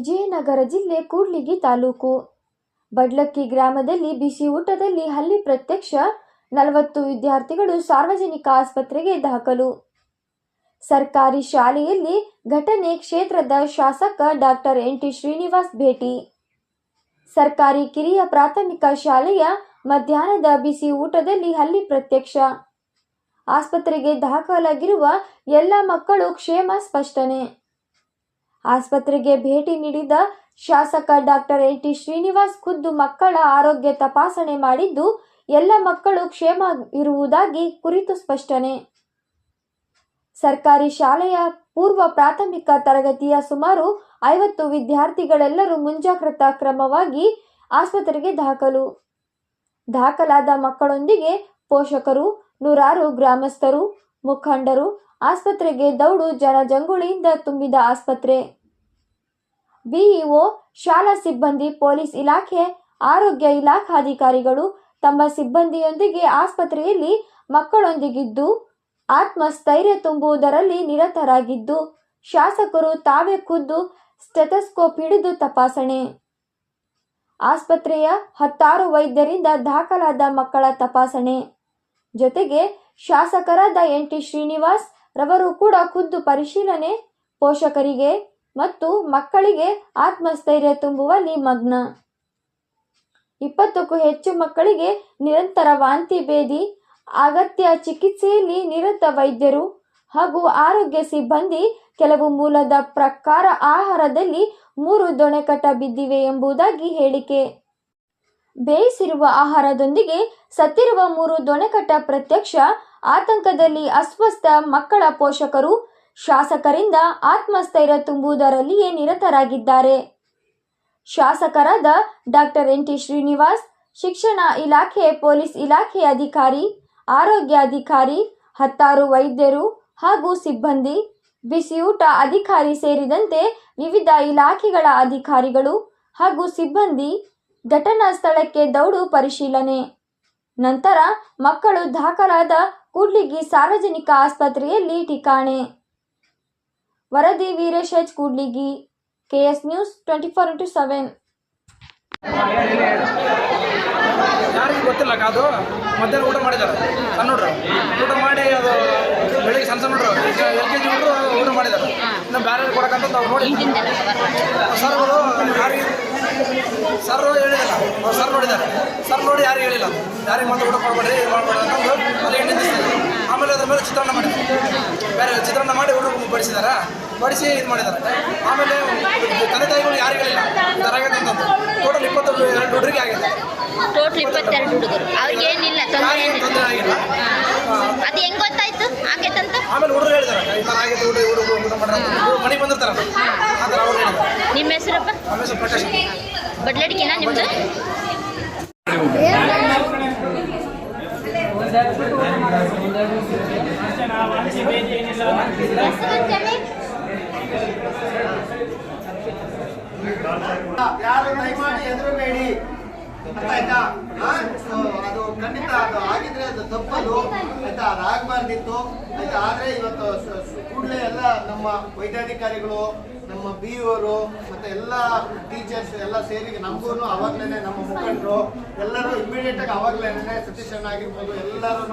ವಿಜಯನಗರ ಜಿಲ್ಲೆ ಕೂಡ್ಲಿಗಿ ತಾಲೂಕು. ಬಡ್ಲಕ್ಕಿ ಗ್ರಾಮದಲ್ಲಿ ಬಿಸಿ ಊಟದಲ್ಲಿ ಹಲ್ಲಿ ಪ್ರತ್ಯಕ್ಷ ನಲವತ್ತು ವಿದ್ಯಾರ್ಥಿಗಳು ಸಾರ್ವಜನಿಕ ಆಸ್ಪತ್ರೆಗೆ ದಾಖಲು. ಸರ್ಕಾರಿ ಶಾಲೆಯಲ್ಲಿ ಘಟನೆ ಕ್ಷೇತ್ರದ ಶಾಸಕ ಡಾಕ್ಟರ್ ಎನ್ ಟಿ ಶ್ರೀನಿವಾಸ್ ಭೇಟಿ. ಸರ್ಕಾರಿ ಕಿರಿಯ ಪ್ರಾಥಮಿಕ ಶಾಲೆಯ ಮಧ್ಯಾಹ್ನದ ಬಿಸಿ ಊಟದಲ್ಲಿ ಹಲ್ಲಿ ಪ್ರತ್ಯಕ್ಷ. ಆಸ್ಪತ್ರೆಗೆ ದಾಖಲಾಗಿರುವ ಎಲ್ಲ ಮಕ್ಕಳು ಕ್ಷೇಮ ಸ್ಪಷ್ಟನೆ. ಆಸ್ಪತ್ರೆಗೆ ಭೇಟಿ ನೀಡಿದ ಶಾಸಕ ಡಾಕ್ಟರ್ ಎನ್ ಟಿ ಶ್ರೀನಿವಾಸ್ ಖುದ್ದು ಮಕ್ಕಳ ಆರೋಗ್ಯ ತಪಾಸಣೆ ಮಾಡಿದ್ದು, ಎಲ್ಲ ಮಕ್ಕಳು ಕ್ಷೇಮ ಇರುವುದಾಗಿ ಕುರಿತು ಸ್ಪಷ್ಟನೆ. ಸರ್ಕಾರಿ ಶಾಲೆಯ ಪೂರ್ವ ಪ್ರಾಥಮಿಕ ತರಗತಿಯ ಸುಮಾರು ಐವತ್ತು ವಿದ್ಯಾರ್ಥಿಗಳೆಲ್ಲರೂ ಮುಂಜಾಗ್ರತಾ ಕ್ರಮವಾಗಿ ಆಸ್ಪತ್ರೆಗೆ ದಾಖಲು. ದಾಖಲಾದ ಮಕ್ಕಳೊಂದಿಗೆ ಪೋಷಕರು, ನೂರಾರು ಗ್ರಾಮಸ್ಥರು, ಮುಖಂಡರು, ಆಸ್ಪತ್ರೆಗೆ ದೌಡು ಜನಜಂಗುಳಿಯಿಂದ ತುಂಬಿದ ಆಸ್ಪತ್ರೆ. ಬಿಇಒ, ಶಾಲಾ ಸಿಬ್ಬಂದಿ, ಪೊಲೀಸ್ ಇಲಾಖೆ, ಆರೋಗ್ಯ ಇಲಾಖಾಧಿಕಾರಿಗಳು ತಮ್ಮ ಸಿಬ್ಬಂದಿಯೊಂದಿಗೆ ಆಸ್ಪತ್ರೆಯಲ್ಲಿ ಮಕ್ಕಳೊಂದಿಗಿದ್ದು, ಆತ್ಮಸ್ಥೈರ್ಯ ತುಂಬುವುದರಲ್ಲಿ ನಿರತರಾಗಿದ್ದು, ಶಾಸಕರು ತಾವೇ ಖುದ್ದು ಸ್ಟೆಥಸ್ಕೋಪ್ ಹಿಡಿದು ತಪಾಸಣೆ. ಆಸ್ಪತ್ರೆಯ ಹತ್ತಾರು ವೈದ್ಯರಿಂದ ದಾಖಲಾದ ಮಕ್ಕಳ ತಪಾಸಣೆ. ಜೊತೆಗೆ ಶಾಸಕರಾದ ಎನ್ ಟಿ ಶ್ರೀನಿವಾಸ್ ರವರು ಕೂಡ ಖುದ್ದು ಪರಿಶೀಲನೆ, ಪೋಷಕರಿಗೆ ಮತ್ತು ಮಕ್ಕಳಿಗೆ ಆತ್ಮಸ್ಥೈರ್ಯ ತುಂಬುವಲ್ಲಿ ಮಗ್ನ. ಇಪ್ಪತ್ತಕ್ಕೂ ಹೆಚ್ಚು ಮಕ್ಕಳಿಗೆ ನಿರಂತರ ವಾಂತಿ ಭೇದಿ, ಅಗತ್ಯ ಚಿಕಿತ್ಸೆಯಲ್ಲಿ ನಿರತ ವೈದ್ಯರು ಹಾಗೂ ಆರೋಗ್ಯ ಸಿಬ್ಬಂದಿ ಕೆಲವು ಮೂಲದ ಪ್ರಕಾರ ಆಹಾರದಲ್ಲಿ ಮೂರು ದೊಣೆಕಟ ಬಿದ್ದಿವೆ ಎಂಬುದಾಗಿ ಹೇಳಿಕೆ. ಬೇಯಿಸಿರುವ ಆಹಾರದೊಂದಿಗೆ ಸತ್ತಿರುವ ಮೂರು ದೊಣೆಕಟ ಪ್ರತ್ಯಕ್ಷ ಆತಂಕದಲ್ಲಿ ಅಸ್ವಸ್ಥ ಮಕ್ಕಳ ಪೋಷಕರು ಶಾಸಕರಿಂದ ಆತ್ಮಸ್ಥೈರ್ಯ ತುಂಬುವುದರಲ್ಲಿಯೇ ನಿರತರಾಗಿದ್ದಾರೆ. ಶಾಸಕರಾದ ಡಾಕ್ಟರ್ ಎನ್ ಟಿ ಶ್ರೀನಿವಾಸ್, ಶಿಕ್ಷಣ ಇಲಾಖೆ, ಪೊಲೀಸ್ ಇಲಾಖೆ ಅಧಿಕಾರಿ, ಆರೋಗ್ಯ ಅಧಿಕಾರಿ, ಹತ್ತಾರು ವೈದ್ಯರು ಹಾಗೂ ಸಿಬ್ಬಂದಿ, ಬಿಸಿಯೂಟ ಅಧಿಕಾರಿ ಸೇರಿದಂತೆ ವಿವಿಧ ಇಲಾಖೆಗಳ ಅಧಿಕಾರಿಗಳು ಹಾಗೂ ಸಿಬ್ಬಂದಿ ಘಟನಾ ಸ್ಥಳಕ್ಕೆ ದೌಡು ಪರಿಶೀಲನೆ. ನಂತರ ಮಕ್ಕಳು ದಾಖಲಾದ ಕೂಡ್ಲಿಗಿ ಸಾರ್ವಜನಿಕ ಆಸ್ಪತ್ರೆಯಲ್ಲಿ ಠಿಕಾಣೆ. ವರದಿ Veeresh H Kudligi KS news twenty four into seven ಯಾರಿಗೂ ಗೊತ್ತಿಲ್ಲ ಅದು? ಮಧ್ಯಾಹ್ನ ಊಟ ಮಾಡಿದ್ದಾರೆ. ಸಣ್ಣ ಹುಡ್ರು. ಊಟ ಮಾಡಿ ಅದು ಬೆಳಿಗ್ಗೆ ಸಣ್ಣ ಸಣ್ಣ ಹುಡ್ರು. ಎಲ್ ಕೆ ಜಿ ಹುಡ್ರು ಊಟ ಮಾಡಿದ್ದಾರೆ. ಇನ್ನು ಬೇರೆ ಕೊಡಕ್ಕಂತ ಅವ್ರು ನೋಡಿ ಸರ್ಗಳು ಯಾರಿಗೆ ಸರ್ ಹೇಳಿಲ್ಲ ಅವ್ರು ಸರ್ ನೋಡಿದ್ದಾರೆ. ಸರ್ ನೋಡಿ ಯಾರು ಹೇಳಿಲ್ಲ. ಯಾರಿಗೆ ಮತ್ತೆ ಊಟ ಕೊಡ್ಬೇಡ್ರಿ, ಇದು ಅಂತಂದು ಅಲ್ಲಿ. ಆಮೇಲೆ ಅದ್ರ ಮೇಲೆ ಚಿತ್ರಾನ್ನ ಮಾಡಿ. ಬೇರೆ ಚಿತ್ರಾನ್ನ ಮಾಡಿ ಹುಡುಗರು ಬಡಿಸಿದಾರ. ಬಡಿಸಿ ಇದು ಮಾಡಿದ್ದಾರೆ ಆಮೇಲೆ ತಂದೆ ತಾಯಿಗಳು ಯಾರಿಗಲಿಲ್ಲ ತರಗತಿ ಅಂತಂದು ಟೋಟಲ್ ಇಪ್ಪತ್ತು ಎರಡು ಹುಡುಗರಿಗೆ ಆಗಿದೆ ಟೋಟಲ್ ಇಪ್ಪತ್ತೆರಡು ಹುಡುಗರು. ಅವ್ರಿಗೆ ಏನಿಲ್ಲ ತೊಂದರೆ ಯಾರಿಗೆ ತೊಂದರೆ ಆಗಿಲ್ಲ. ಅದು ಹೆಂಗ್ ಗೊತ್ತಾಯ್ತು? ಆಗೈತಂತ ಆಮೇಲೆ ಹುಡುಗರು ಹೇಳಿದಾರೆ. ಈ ಥರ ಆಗೈತೆ ಹುಡುಗ ಹುಡುಗರು ಊಟ ಮಾಡ್ರಿ ಮನೆ ಮನೆಗೆ ಬಂದಿರ್ತಾರಲ್ಲ. ಆ ಥರ ಅವ್ರು ಹೇಳಿದ್ದಾರೆ ನಿಮ್ಮ ಹೆಸರಪ್ಪ? ನಮ್ಮ ಹೆಸರು ಪ್ರಕಾಶ್ ಬಡ್ಲಡಿಕೆನಾ ನಿಮ್ದು? ಯಾರು ದಯಮಾಡಿ ಅರ್ಥ ಆಯ್ತಾ? ಅದು ಖಂಡಿತ ಅದು ಆಗಿದ್ರೆ ಅದು ತಪ್ಪದು. ಆಯ್ತಾ? ಅದು ಆಗ್ಬಾರ್ದಿತ್ತು. ಆಯ್ತಾ? ಆದ್ರೆ ಇವತ್ತು ಕೂಡಲೇ ಎಲ್ಲ ನಮ್ಮ ವೈದ್ಯಾಧಿಕಾರಿಗಳು, ನಮ್ಮ ಬಿ ಅವರು ಮತ್ತೆ ಎಲ್ಲ ಟೀಚರ್ಸ್ ಎಲ್ಲ ಸೇರಿ ನಮಗೂ ಅವಾಗ್ಲೇನೆ ನಮ್ಮ ಮುಖಂಡರು ಎಲ್ಲರೂ ಇಮಿಡಿಯೇಟ್ ಆಗಿ ಅವಾಗ್ಲೇನೆ ಸತೀಶ್ ಅಣ್ಣ ಆಗಿರ್ಬೋದು ಎಲ್ಲರೂ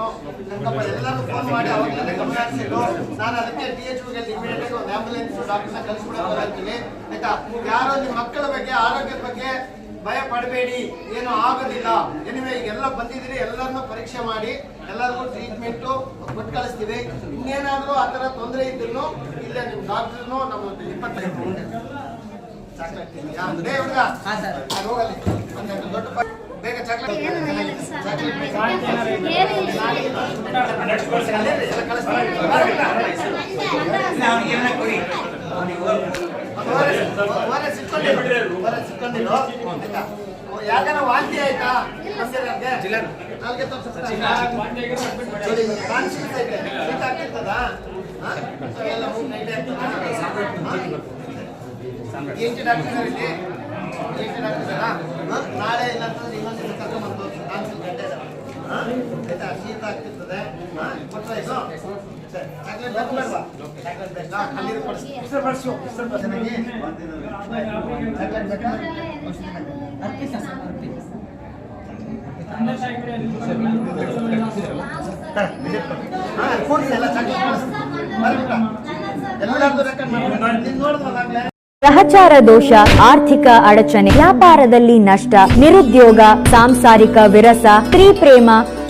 ನಂಗಪ್ಪ ಎಲ್ಲರೂ ಫೋನ್ ಮಾಡಿ ಅವಾಗ್ಲೇನೆ ಗಮನಿಸಿದ್ರು ನಾನು ಅದಕ್ಕೆ ಟಿ ಎಚ್ಗೆ ಇಮಿಡಿಯೇಟ್ ಆಗಿ ಒಂದು ಆಂಬುಲೆನ್ಸ್ ಡಾಕ್ಟರ್ನ ಕಳಿಸ್ಬಿಡೋದು ಹೇಳ್ತೀನಿ ಆಯ್ತಾ? ಯಾರೋ ನಿಮ್ಮ ಮಕ್ಕಳ ಬಗ್ಗೆ, ಆರೋಗ್ಯದ ಬಗ್ಗೆ ಭಯ ಪಡಬೇಡಿ ಏನು ಆಗೋದಿಲ್ಲ. ಎನಿವೆ ಈಗ ಎಲ್ಲ ಬಂದಿದ್ದೀರಿ ಎಲ್ಲರನ್ನೂ ಪರೀಕ್ಷೆ ಮಾಡಿ ಎಲ್ಲರಿಗೂ ಟ್ರೀಟ್ಮೆಂಟು ಕೊಟ್ಟು ಕಳಿಸ್ತೀವಿ. ಇನ್ನೇನಾದರೂ ಆ ಥರ ತೊಂದರೆ ಇದ್ರೂ ಇಲ್ಲೇ ನಿಮ್ಮ ಡಾಕ್ಟ್ರೂ ನಮ್ಮ ಇಪ್ಪತ್ತೈದು ದೊಡ್ಡ ಬೇಗ ಚಾಕ್ಲೇಟ್ ಚಾಕ್ಲೇಟ್ ಆಯ್ತಾ? ಯಾಕಂದ್ರೆ ವಾಂತಿ ಆಯ್ತಾ? ನಾಲ್ಗೆ ಐತೆ ಶೀತ ಆಗ್ತಿರ್ತದ ಎಲ್ಲ ಹೋಗಿ ನೈಟ್ ಎಂಟು ಡಾಕ್ಟರ್ ಇಲ್ಲಿ. ಎಂಟು ಡಾಕ್ಟರ್ ನಾಳೆ ಇಲ್ಲ ಅಂತಂದ್ರೆ ಇನ್ನೊಂದು ಕರ್ಕೊಂಡ್ಬಂದು ಕಾನ್ಫಿಡೆನ್ಸ್ ಗಂಟೆ ಆಯ್ತಾ? ಶೀತ ಆಗ್ತಿರ್ತದೆ ಕೊಟ್ಟರೆ ಇದು? ಗ್ರಹಚಾರ ದೋಷ ಆರ್ಥಿಕ ಅಡಚಣೆ ವ್ಯಾಪಾರದಲ್ಲಿ ನಷ್ಟ ನಿರುದ್ಯೋಗ ಸಾಂಸಾರಿಕ ವಿರಸ ಸ್ತ್ರೀ ಪ್ರೇಮ